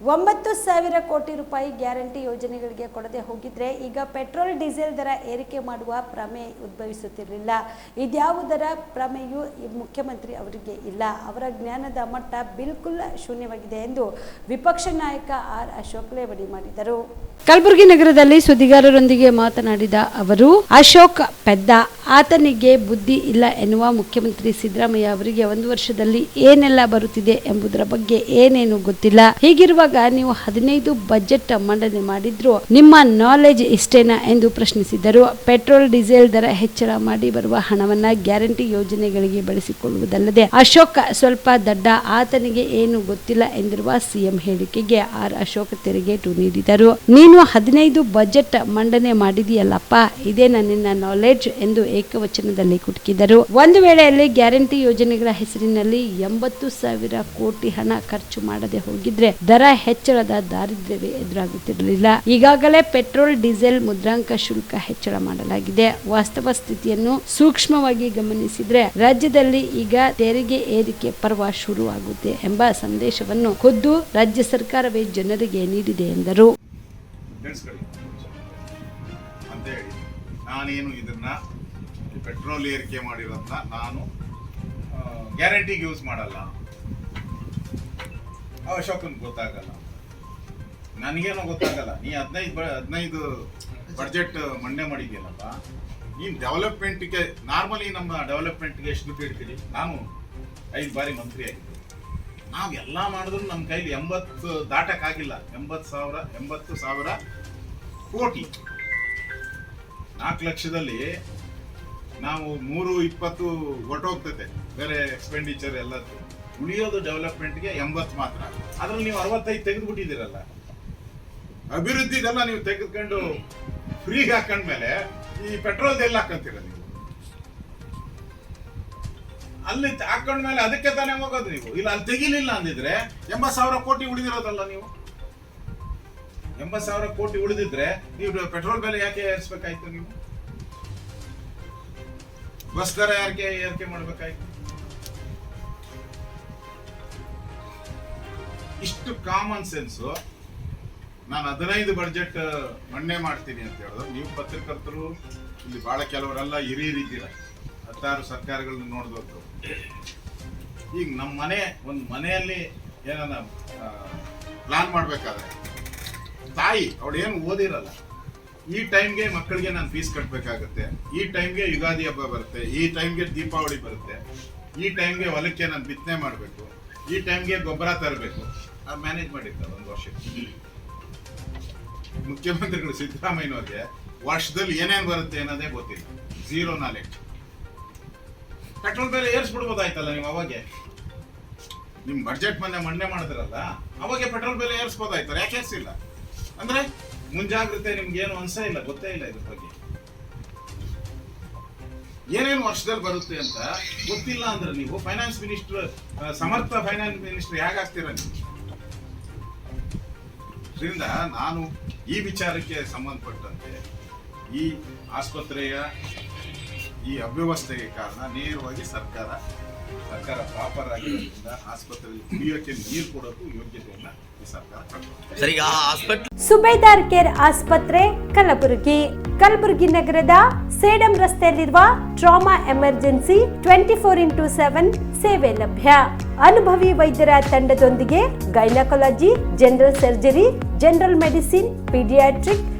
ಒಂಬತ್ತು ಸಾವಿರ ಕೋಟಿ ರೂಪಾಯಿ ಗ್ಯಾರಂಟಿ ಯೋಜನೆಗಳಿಗೆ ಕೊಡದೆ ಹೋಗಿದ್ರೆ ಈಗ ಪೆಟ್ರೋಲ್, ಡೀಸೆಲ್ ದರ ಏರಿಕೆ ಮಾಡುವ ಪ್ರಮೆ ಉದ್ಭವಿಸುತ್ತಿರಲಿಲ್ಲ. ಇದ್ಯಾವುದರ ಪ್ರಮೇಯೂ ಮುಖ್ಯಮಂತ್ರಿ ಅವರಿಗೆ ಇಲ್ಲ. ಅವರ ಜ್ಞಾನದ ಮಟ್ಟ ಬಿಲ್ಕುಲ್ ಶೂನ್ಯವಾಗಿದೆ ಎಂದು ವಿಪಕ್ಷ ನಾಯಕ ಆರ್ ಅಶೋಕ್ ಲೇವಡಿ ಮಾಡಿದರು. ಕಲಬುರಗಿ ನಗರದಲ್ಲಿ ಸುದ್ದಿಗಾರರೊಂದಿಗೆ ಮಾತನಾಡಿದ ಅವರು, ಅಶೋಕ್ ಪೆದ್ದ ಆತನಿಗೆ ಬುದ್ಧಿ ಇಲ್ಲ ಎನ್ನುವ ಮುಖ್ಯಮಂತ್ರಿ ಸಿದ್ದರಾಮಯ್ಯ ಅವರಿಗೆ ಒಂದು ವರ್ಷದಲ್ಲಿ ಏನೆಲ್ಲ ಬರುತ್ತಿದೆ ಎಂಬುದರ ಬಗ್ಗೆ ಏನೇನು ಗೊತ್ತಿಲ್ಲ. ಹೀಗಿರುವಾಗ ನೀವು ಹದಿನೈದು ಬಜೆಟ್ ಮಂಡನೆ ಮಾಡಿದ್ರು ನಿಮ್ಮ ನಾಲೆಜ್ ಇಷ್ಟೇನಾ ಎಂದು ಪ್ರಶ್ನಿಸಿದರು. ಪೆಟ್ರೋಲ್, ಡೀಸೆಲ್ ದರ ಹೆಚ್ಚಳ ಮಾಡಿ ಬರುವ ಹಣವನ್ನ ಗ್ಯಾರಂಟಿ ಯೋಜನೆಗಳಿಗೆ ಬಳಸಿಕೊಳ್ಳುವುದಲ್ಲದೆ ಅಶೋಕ ಸ್ವಲ್ಪ ದಡ್ಡ, ಆತನಿಗೆ ಏನು ಗೊತ್ತಿಲ್ಲ ಎಂದಿರುವ ಸಿಎಂ ಹೇಳಿಕೆಗೆ ಆರ್ ಅಶೋಕ್ ತಿರುಗೇಟು ನೀಡಿದರು. ನೀನು ಹದಿನೈದು ಬಜೆಟ್ ಮಂಡನೆ ಮಾಡಿದೆಯಲ್ಲಪ್ಪ ಇದೇ ನನ್ನ ನಾಲೆಡ್ಜ್ ಎಂದು ಏಕವಚನದಲ್ಲಿ ಕುಟುಕಿದರು ಒಂದು ವೇಳೆಯಲ್ಲಿ ಗ್ಯಾರಂಟಿ ಯೋಜನೆಗಳ ಹೆಸರಿನಲ್ಲಿ ಎಂಬತ್ತು ಸಾವಿರ ಕೋಟಿ ಹಣ ಖರ್ಚು ಮಾಡದೆ ಹೋಗಿದ್ರೆ ದರ ಹೆಚ್ಚಳದ ದಾರಿದ್ರ್ಯವೇ ಎದುರಾಗುತ್ತಿರಲಿಲ್ಲ. ಈಗಾಗಲೇ ಪೆಟ್ರೋಲ್, ಡೀಸೆಲ್, ಮುದ್ರಾಂಕ ಶುಲ್ಕ ಹೆಚ್ಚಳ ಮಾಡಲಾಗಿದೆ. ವಾಸ್ತವ ಸ್ಥಿತಿಯನ್ನು ಸೂಕ್ಷ್ಮವಾಗಿ ಗಮನಿಸಿದ್ರೆ ರಾಜ್ಯದಲ್ಲಿ ಈಗ ತೆರಿಗೆ ಏರಿಕೆ ಪರ್ವ ಶುರುವಾಗುತ್ತೆ ಎಂಬ ಸಂದೇಶವನ್ನು ಖುದ್ದು ರಾಜ್ಯ ಸರ್ಕಾರವೇ ಜನರಿಗೆ ನೀಡಿದೆ ಎಂದರು. ನಾನೇನು ಇದನ್ನ ಪೆಟ್ರೋಲ್ ಏರಿಕೆ ಮಾಡಿರೋದನ್ನ ನಾನು ಗ್ಯಾರಂಟಿಗೆ ಯೂಸ್ ಮಾಡಲ್ಲ. ಅಶೋಕನ್ ಗೊತ್ತಾಗಲ್ಲ. ನನಗೇನೋ ಗೊತ್ತಾಗಲ್ಲ. ನೀ ಹದಿನೈದು ಬ, ಹದಿನೈದು ಬಡ್ಜೆಟ್ ಮಂಡನೆ ಮಾಡಿದ್ಯಲ್ಲಪ್ಪ, ನೀನು ಡೆವಲಪ್ಮೆಂಟ್ಗೆ ನಾರ್ಮಲಿ ನಮ್ಮ ಡೆವಲಪ್ಮೆಂಟ್ಗೆ ಎಷ್ಟು ದುಡ್ಡು ಇಡ್ತೀರಿ? ನಾನು ಐದು ಬಾರಿ ಮಂತ್ರಿ ಆಗಿದ್ದೆ. ನಾವು ಎಲ್ಲ ಮಾಡಿದ್ರು ನಮ್ಮ ಕೈಲಿ ಎಂಬತ್ತು ದಾಟಕ್ಕಾಗಿಲ್ಲ. ಎಂಬತ್ತು ಸಾವಿರ ಎಂಬತ್ತು ಸಾವಿರ ಕೋಟಿ. ನಾಲ್ಕು ಲಕ್ಷದಲ್ಲಿ ನಾವು ಮೂರು ಇಪ್ಪತ್ತು ಹೊರಟೋಗ್ತೈತೆ, ಬೇರೆ ಎಕ್ಸ್ಪೆಂಡಿಚರ್ ಎಲ್ಲದ್ದು. ಉಳಿಯೋದು ಡೆವಲಪ್ಮೆಂಟ್ಗೆ ಎಂಬತ್ತು ಮಾತ್ರ. ಅದ್ರಲ್ಲಿ ನೀವು ಅರವತ್ತೈದು ತೆಗೆದುಬಿಟ್ಟಿದ್ದೀರಲ್ಲ. ಅಭಿವೃದ್ಧಿಗೆಲ್ಲ ನೀವು ತೆಗೆದುಕೊಂಡು ಫ್ರೀಗೆ ಹಾಕೊಂಡ್ಮೇಲೆ ಈ ಪೆಟ್ರೋಲ್ ಎಲ್ಲ ಹಾಕಂತೀರ ನೀವು? ಅಲ್ಲಿ ಹಾಕೊಂಡ್ಮೇಲೆ ಅದಕ್ಕೆ ತಾನೇ ಹೋಗೋದು ನೀವು. ಇಲ್ಲ, ಅಲ್ಲಿ ತೆಗಿಲಿಲ್ಲ ಅಂದಿದ್ರೆ ಎಂಬತ್ತು ಸಾವಿರ ಕೋಟಿ ಉಳಿದಿರೋದಲ್ಲ ನೀವು? ಎಂಬತ್ತು ಸಾವಿರ ಕೋಟಿ ಉಳಿದಿದ್ರೆ ನೀವು ಪೆಟ್ರೋಲ್ ಬೆಲೆ ಯಾಕೆ ಏರಿಸ್ಬೇಕಾಯ್ತು ನೀವು? ಬಸ್ ಯಾರಿಗೆ ಏರಿಕೆ ಮಾಡ್ಬೇಕಾಯ್ತು? ಇಷ್ಟು ಕಾಮನ್ ಸೆನ್ಸು ನಾನು ಹದಿನೈದು ಬಡ್ಜೆಟ್ ಮಣ್ಣೆ ಮಾಡ್ತೀನಿ ಅಂತ ಹೇಳಿದ್ರು ನೀವು ಪತ್ರಕರ್ತರು, ಇಲ್ಲಿ ಬಹಳ ಕೆಲವರೆಲ್ಲ ಹಿರಿಯರಿದ್ದೀರ ಹತ್ತಾರು ಸರ್ಕಾರಗಳನ್ನ ನೋಡಬೇಕು. ಈಗ ನಮ್ಮ ಮನೆ, ಒಂದು ಮನೆಯಲ್ಲಿ ಏನನ್ನ ಪ್ಲಾನ್ ಮಾಡ್ಬೇಕಾದ್ರೆ, ತಾಯಿ ಅವಳು ಏನು ಓದಿರಲ್ಲ. ಈ ಟೈಮ್ಗೆ ಮಕ್ಕಳಿಗೆ ನಾನು ಫೀಸ್ ಕಟ್ಟಬೇಕಾಗತ್ತೆ ಈ ಟೈಮ್ಗೆ ಯುಗಾದಿ ಹಬ್ಬ ಬರುತ್ತೆ, ಈ ಟೈಮ್ಗೆ ದೀಪಾವಳಿ ಬರುತ್ತೆ, ಈ ಟೈಮ್ಗೆ ಹೊಲಕ್ಕೆ ನಾನು ಬಿತ್ತನೆ ಮಾಡಬೇಕು, ಈ ಟೈಮ್ಗೆ ಗೊಬ್ಬರ ತರಬೇಕು. ಅದು ಮ್ಯಾನೇಜ್ ಮಾಡಿರ್ತಾರೆ ಒಂದು ವರ್ಷಕ್ಕೆ. ಮುಖ್ಯಮಂತ್ರಿಗಳು ಸಿದ್ದರಾಮಯ್ಯನವ್ರಿಗೆ ವರ್ಷದಲ್ಲಿ ಏನೇನು ಬರುತ್ತೆ ಅನ್ನೋದೇ ಗೊತ್ತಿಲ್ಲ. ಝೀರೋ ನಾಲೆಡ್ಜ್ ಪೆಟ್ರೋಲ್ ಬೆಲೆ ಏರಿಸ್ಬಿಡ್ಬೋದಾಯ್ತಲ್ಲ ನೀವು ಅವಾಗೆ? ನಿಮ್ಮ ಬಜೆಟ್ ಮೊನ್ನೆ ಮಂಡನೆ ಮಾಡಿದ್ರಲ್ಲ, ಅವಾಗೆ ಪೆಟ್ರೋಲ್ ಬೆಲೆ ಏರಿಸ್ಬೋದಾಯ್ತಲ್ಲ ಯಾಕೆ ಏರಿಸಿಲ್ಲ? ಅಂದ್ರೆ ಮುಂಜಾಗ್ರತೆ ನಿಮ್ಗೆ ಏನು ಅನ್ಸೇ ಇಲ್ಲ, ಗೊತ್ತೇ ಇಲ್ಲ ಇದ್ರ ಬಗ್ಗೆ. ಏನೇನು ವರ್ಷದಲ್ಲಿ ಬರುತ್ತೆ ಅಂತ ಗೊತ್ತಿಲ್ಲ ಅಂದ್ರೆ ನೀವು ಫೈನಾನ್ಸ್ ಮಿನಿಸ್ಟರ್ ಸಮರ್ಥ ಫೈನಾನ್ಸ್ ಮಿನಿಸ್ಟರ್ ಹೇಗಾಗ್ತೀರ ನೀವು? ನಾನು ಈ ವಿಚಾರಕ್ಕೆ ಸಂಬಂಧಪಟ್ಟಂತೆ ಈ ಆಸ್ಪತ್ರೆಯ ಈ ಅವ್ಯವಸ್ಥೆಗೆ ಕಾರಣ ನೇರವಾಗಿ ಸರ್ಕಾರ ಸರ್ಕಾರ ಪ್ರಾಪರ್ ಆಗಿರೋದ್ರಿಂದ ಆಸ್ಪತ್ರೆಯಲ್ಲಿ ಕುಡಿಯೋಕೆ ನೀರು ಕೊಡೋಕ್ಕೂ ಯೋಗ್ಯತೆಯನ್ನ ಈ ಸರ್ಕಾರ ಸುಬೇದಾರ್ ಕೇರ್ ಆಸ್ಪತ್ರೆ ಕಲಬುರಗಿ. ಕಲಬುರಗಿ ನಗರದ ಸೇಡಂ ರಸ್ತೆಯಲ್ಲಿರುವ trauma emergency twenty four into seven ಸೇವೆ ಲಭ್ಯ. ಅನುಭವಿ ವೈದ್ಯರ ತಂಡದೊಂದಿಗೆ gynaecology general surgery general medicine paediatric